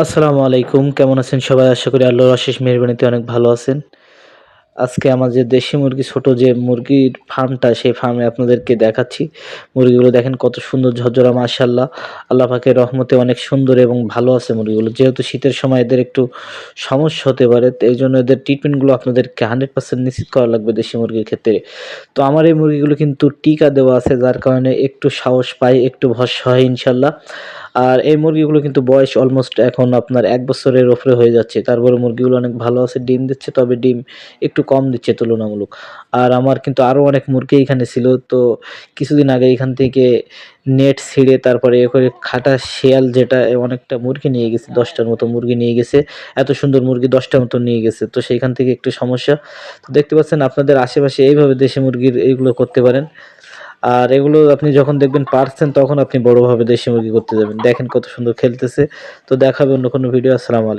আসসালামু আলাইকুম। কেমন আছেন সবাই? আশা করি আল্লাহর অশেষ মেহরবানিতে অনেক ভালো আছেন। আজকে আমার যে দেশি মুরগি, ছোট যে মুরগির ফার্মটা, সেই ফার্মে আপনাদেরকে দেখাচ্ছি। মুরগিগুলো দেখেন কত সুন্দর ঝরঝরা মাশাল্লাহ আল্লাহ পাকের রহমতে অনেক সুন্দর এবং ভালো আছে মুরগিগুলো। যেহেতু শীতের সময় এদের একটু সমস্যা হতে পারে এই জন্য এদের ট্রিটমেন্টগুলো আপনাদেরকে হান্ড্রেড পার্সেন্ট নিশ্চিত করা লাগবে দেশি মুরগির ক্ষেত্রে। তো আমার এই মুরগিগুলো কিন্তু টিকা দেওয়া আছে, যার কারণে একটু সাহস পাই, একটু ভরসা হয় ইনশাল্লাহ আর এই মুরগিগুলো কিন্তু বয়স অলমোস্ট এখন আপনার এক বছরের ওপরে হয়ে যাচ্ছে। তারপরে মুরগিগুলো অনেক ভালো আছে ডিম দিচ্ছে তবে ডিম একটু কম দিচ্ছে তুলনামূলক। আর আমার কিন্তু আরও অনেক মুরগি এখানে ছিল তো কিছুদিন আগে এখান থেকে নেট ছিঁড়ে তারপরে এ করে খাটা শেয়াল যেটা অনেকটা মুরগি নিয়ে গেছে দশটার মতো মুরগি নিয়ে গেছে। এত সুন্দর মুরগি দশটার মতো নিয়ে গেছে তো সেইখান থেকে একটু সমস্যা। তো দেখতে পাচ্ছেন আপনাদের আশেপাশে এইভাবে দেশি মুরগির এইগুলো করতে পারেন। আর এগুলো আপনি যখন দেখবেন পারছেন, তখন আপনি বড়োভাবে দেশি মুরগি করতে যাবেন। দেখেন কত সুন্দর খেলতেছে। তো দেখাবে অন্য কোনো ভিডিও আসসালামু আলাইকুম।